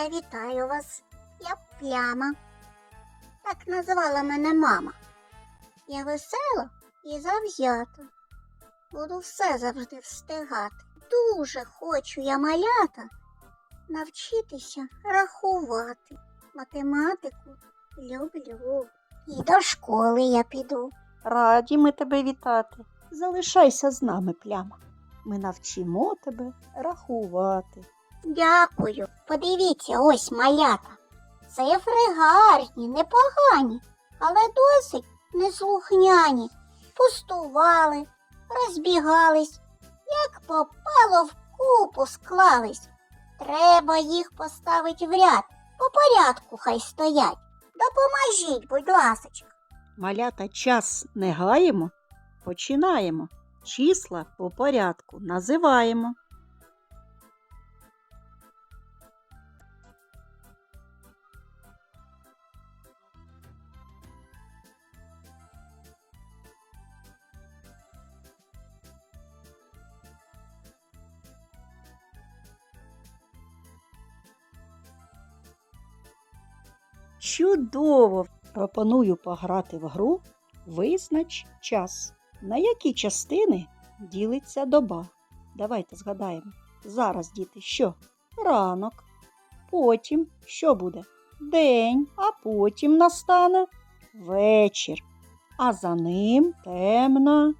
Я вітаю вас. Я пляма. Так називала мене мама. Я весела і завзята. Буду все завжди встигати. Дуже хочу я малята навчитися рахувати. Математику люблю. І до школи я піду. Раді ми тебе вітати. Залишайся з нами, пляма. Ми навчимо тебе рахувати. Дякую. Подивіться, ось малята. Цифри гарні, непогані, але досить неслухняні. Пустували, розбігались, як попало в купу склались. Треба їх поставити в ряд, по порядку хай стоять. Допоможіть, будь ласочка. Малята час не гаємо, починаємо. Числа по порядку називаємо. Чудово! Пропоную пограти в гру Визнач час. На які частини ділиться доба? Давайте згадаємо. Зараз, діти, що? Ранок. Потім що буде? День, а потім настане вечір. А за ним темна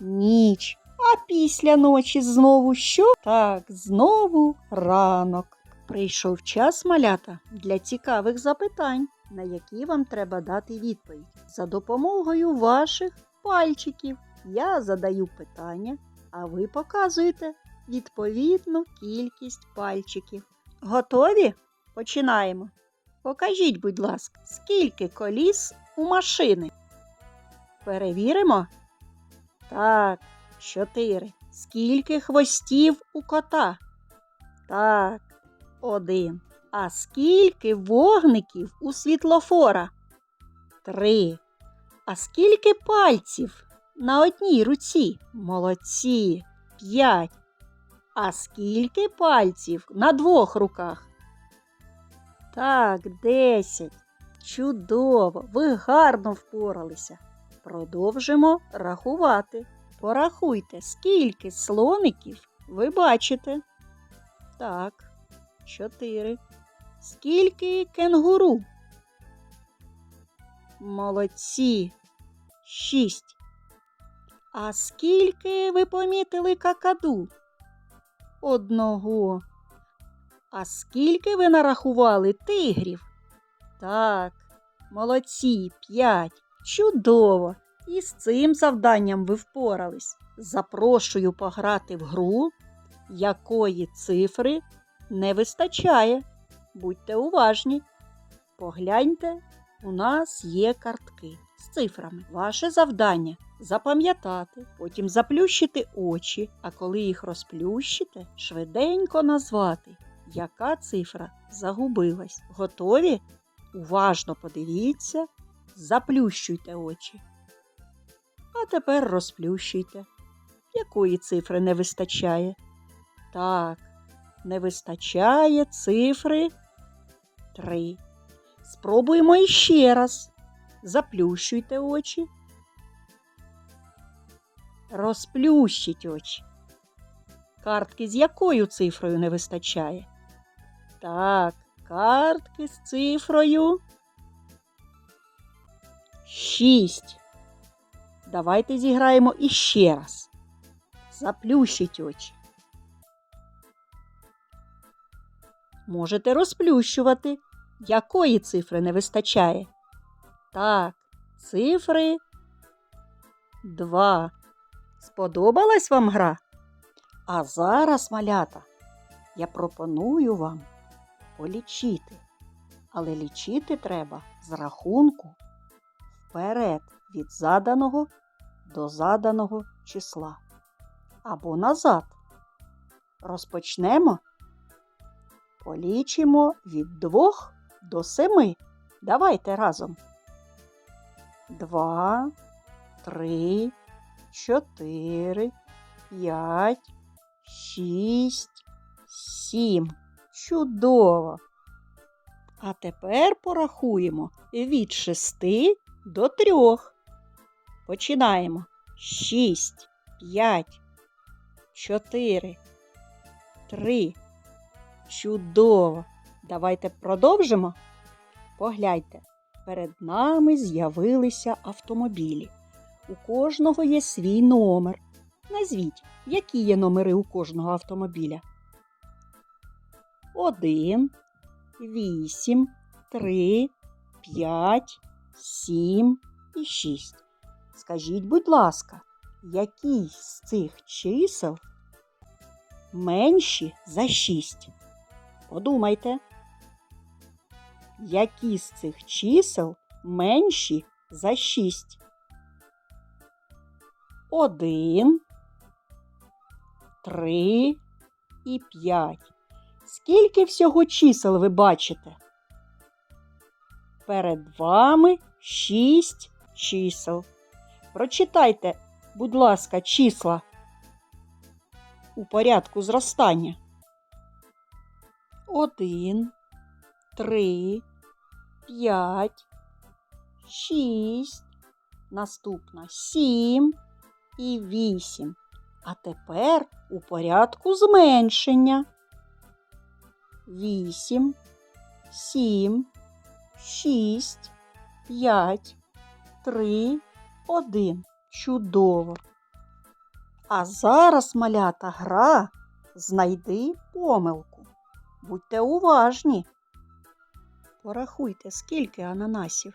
ніч. А після ночі знову що? Так, знову ранок. Прийшов час малята для цікавих запитань, на які вам треба дати відповідь. За допомогою ваших пальчиків я задаю питання, а ви показуєте відповідну кількість пальчиків. Готові? Починаємо. Покажіть, будь ласка, скільки коліс у машини. Перевіримо. Так, чотири. Скільки хвостів у кота? Так, один. А скільки вогників у світлофора? Три. А скільки пальців на одній руці? Молодці. П'ять. А скільки пальців на двох руках? Так, десять. Чудово, ви гарно впоралися. Продовжимо рахувати. Порахуйте, скільки слоників ви бачите. Так, чотири. Скільки кенгуру? Молодці. Шість. А скільки ви помітили какаду? Одного. А скільки ви нарахували тигрів? Так, молодці, п'ять. Чудово! І з цим завданням ви впорались. Запрошую пограти в гру, якої цифри не вистачає. Будьте уважні. Погляньте, у нас є картки з цифрами. Ваше завдання запам'ятати, потім заплющити очі, а коли їх розплющите, швиденько назвати, яка цифра загубилась. Готові? Уважно подивіться, заплющуйте очі. А тепер розплющуйте. Якої цифри не вистачає? Так, не вистачає цифри три. Спробуємо іще раз. Заплющуйте очі. Розплющіть очі. Картки з якою цифрою не вистачає? Так, картки з цифрою. Шість. Давайте зіграємо іще раз. Заплющіть очі. Можете розплющувати. Якої цифри не вистачає? Так, цифри два. Сподобалась вам гра? А зараз, малята, я пропоную вам полічити. Але лічити треба з рахунку вперед від заданого до заданого числа. Або назад. Розпочнемо. Полічимо від двох до семи. Давайте разом. Два, три, чотири, п'ять, шість, сім. Чудово! А тепер порахуємо від шести до трьох. Починаємо. Шість, п'ять, чотири, три. Чудово! Давайте продовжимо. Погляньте, перед нами з'явилися автомобілі. У кожного є свій номер. Назвіть, які є номери у кожного автомобіля. Один, вісім, три, п'ять, сім і шість. Скажіть, будь ласка, які з цих чисел менші за шість? Подумайте. Які з цих чисел менші за шість? Один, три і п'ять. Скільки всього чисел ви бачите? Перед вами шість чисел. Прочитайте, будь ласка, числа у порядку зростання. Один, три, п'ять, шість, наступна сім і вісім. А тепер у порядку зменшення. Вісім, сім, шість, п'ять, три, один. Чудово. А зараз, малята, гра знайди помилку. Будьте уважні. Порахуйте, скільки ананасів.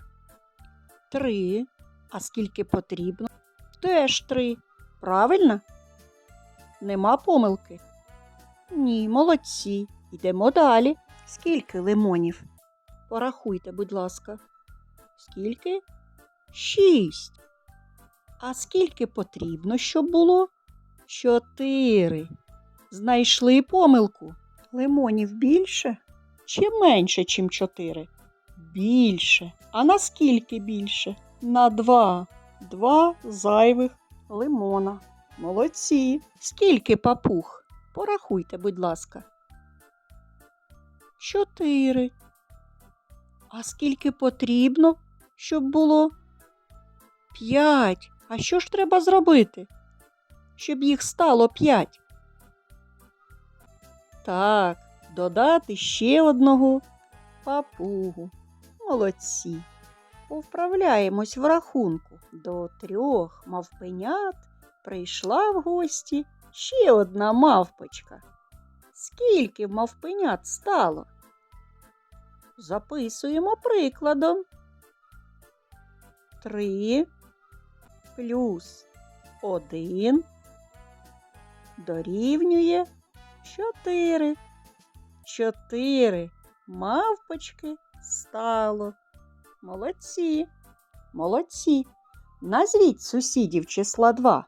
Три. А скільки потрібно? Теж три. Правильно? Нема помилки? Ні, молодці. Йдемо далі. Скільки лимонів? Порахуйте, будь ласка. Скільки? Шість. А скільки потрібно, щоб було? Чотири. Знайшли помилку. Лимонів більше чи менше, чим чотири? Більше. А наскільки більше? На два. Два зайвих лимона. Молодці. Скільки папуг? Порахуйте, будь ласка. Чотири. А скільки потрібно, щоб було? П'ять. А що ж треба зробити? Щоб їх стало п'ять? Так, додати ще одного папугу. Молодці. Повправляємось в рахунку. До трьох мавпенят прийшла в гості ще одна мавпочка. Скільки мавпенят стало? Записуємо прикладом. Три плюс один дорівнює чотири. Чотири мавпочки стало. Молодці, молодці. Назвіть сусідів числа два.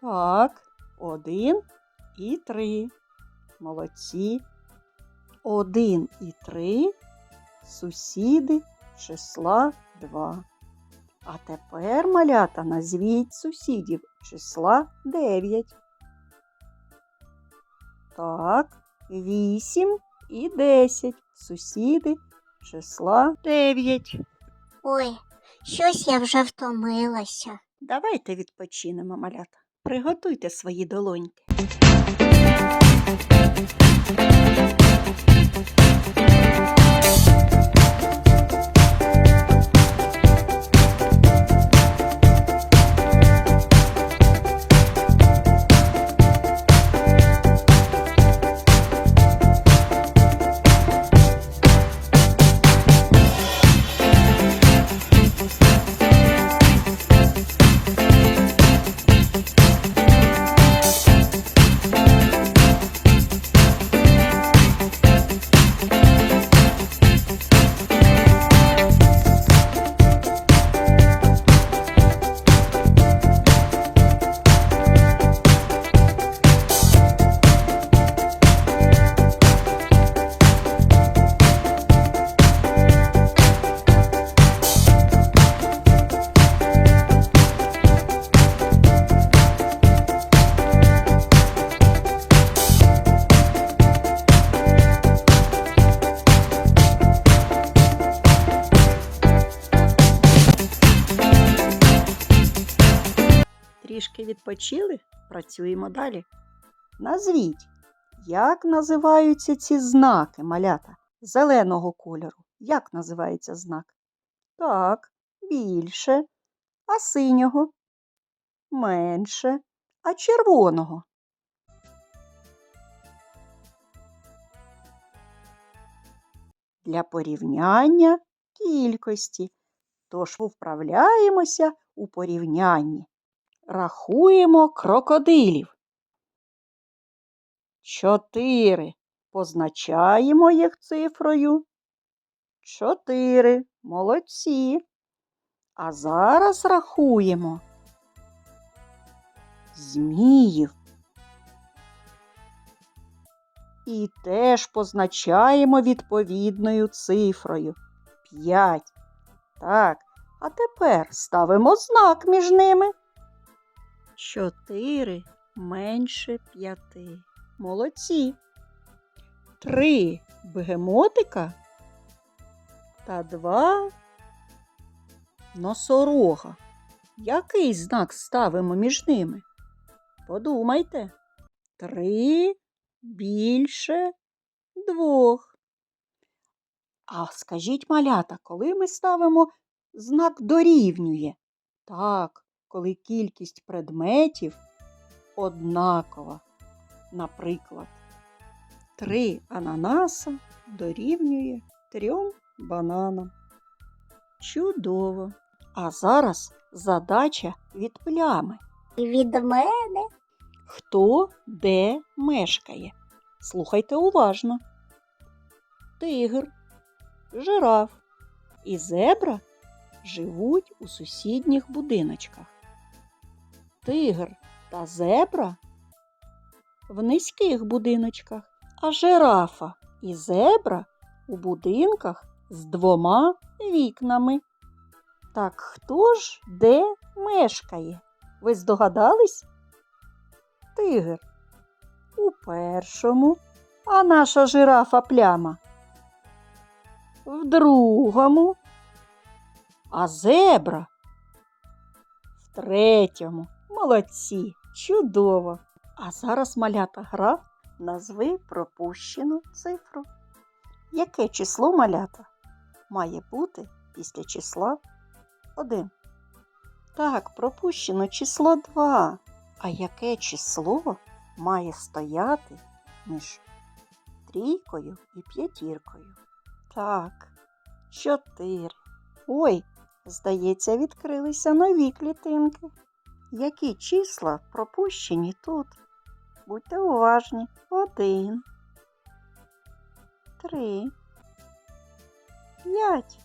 Так, один і три. Молодці. Один і три сусіди числа два. А тепер, малята, назвіть сусідів числа дев'ять. Так, вісім і 10. Сусіди числа дев'ять. Ой, щось я вже втомилася. Давайте відпочинемо, малята. Приготуйте свої долоньки. Музика відпочили, працюємо далі. Назвіть, як називаються ці знаки, малята, зеленого кольору? Як називається знак? Так, більше, а синього? Менше, а червоного? Для порівняння кількості. Тож вправляємося у порівнянні. Рахуємо крокодилів. Чотири. Позначаємо їх цифрою. Чотири. Молодці. А зараз рахуємо. Зміїв. І теж позначаємо відповідною цифрою. П'ять. Так, а тепер ставимо знак між ними. Чотири менше п'яти. Молодці. Три бегемотика та два носорога. Який знак ставимо між ними? Подумайте. Три більше двох. А скажіть, малята, коли ми ставимо знак дорівнює? Так, коли кількість предметів однакова. Наприклад, три ананаса дорівнює трьом бананам. Чудово! А зараз задача від плями. І від мене Хто де мешкає? Слухайте уважно. Тигр, жираф і зебра живуть у сусідніх будиночках. Тигр та зебра в низьких будиночках, а жирафа і зебра у будинках з двома вікнами. Так хто ж де мешкає? Ви здогадались? Тигр у першому, а наша жирафа пляма в другому, а зебра в третьому. Молодці, чудово. А зараз малята гра назви пропущену цифру. Яке число малята має бути після числа 1? Так, пропущено число 2. А яке число має стояти між трійкою і п'ятіркою? Так, чотири. Ой, здається, відкрилися нові клітинки. Які числа пропущені тут? Будьте уважні. Один, три, п'ять.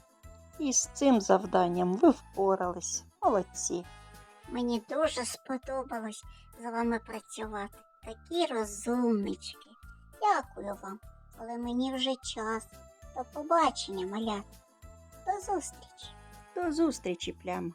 І з цим завданням ви впорались. Молодці. мені дуже сподобалось з вами працювати. Такі розумнички. Дякую вам, але мені вже час. До побачення, малята. До зустрічі. До зустрічі, пляма.